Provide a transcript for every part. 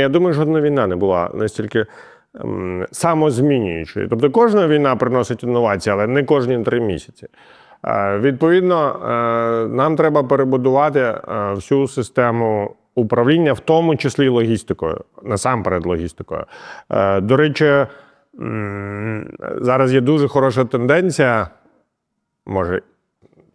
Я думаю, жодна війна не була настільки ем, самозмінюючою. Тобто кожна війна приносить інновації, але не кожні три місяці. Е, відповідно, е, нам треба перебудувати е, всю систему управління, в тому числі логістикою, насамперед логістикою. Е, до речі, зараз є дуже хороша тенденція, може,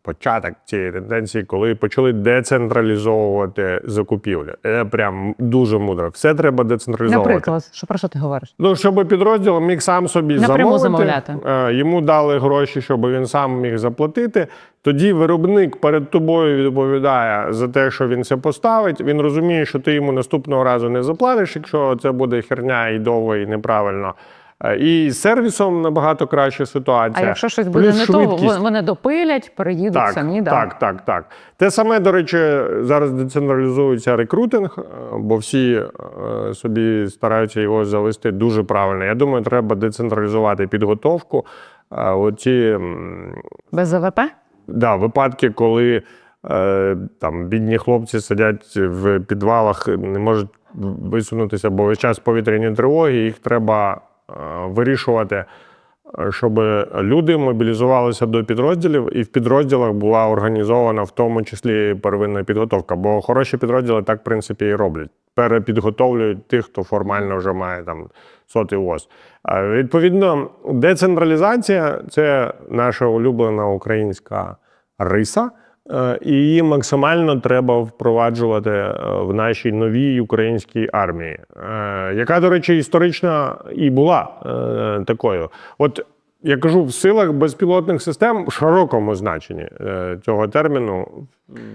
початок цієї тенденції, коли почали децентралізовувати закупівлі. Це прям дуже мудро. Все треба децентралізовувати. Наприклад, що про що ти говориш? Ну, щоб підрозділ міг сам собі Напряму замовити, замовляти. е, йому дали гроші, щоб він сам міг заплатити. Тоді виробник перед тобою відповідає за те, що він це поставить. Він розуміє, що ти йому наступного разу не заплатиш, якщо це буде херня і довго, і неправильно. Е, І з сервісом набагато краща А якщо щось буде Плюс не то, швидкість. вон- вони допилять, переїдуть Так, самі. Да. так, так, так. Те саме, до речі, зараз децентралізується рекрутинг, е, бо всі е, собі стараються його завести дуже правильно. Я думаю, треба децентралізувати підготовку. Оці Без АВП? да, випадки, коли там бідні хлопці сидять в підвалах, не можуть висунутися, бо весь час повітряні тривоги, їх треба вирішувати, е, щоб люди мобілізувалися до підрозділів, і в підрозділах була організована в тому числі первинна підготовка. Бо хороші підрозділи так, в принципі, і роблять. Перепідготовлюють тих, хто формально вже має там сотий. Е, Відповідно, децентралізація це наша улюблена українська риса. Е, І її максимально треба впроваджувати е, в нашій новій українській армії, е, яка, до речі, історично і була такою. От я кажу, в силах безпілотних систем в широкому значенні цього терміну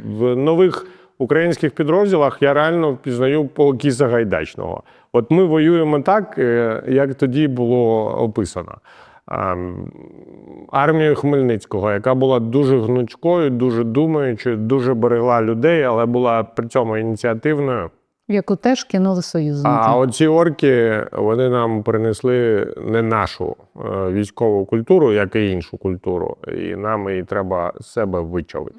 в нових українських підрозділах я реально впізнаю по Кіса Гайдачного. От ми воюємо так, як тоді було описано. Ем, Армію Хмельницького, яка була дуже гнучкою, дуже думаючою, дуже берегла людей, але була при цьому ініціативною. Яку теж кинули союзники. А оці орки вони нам принесли не нашу е, військову культуру, як і іншу культуру, і нам її треба з себе вичавити.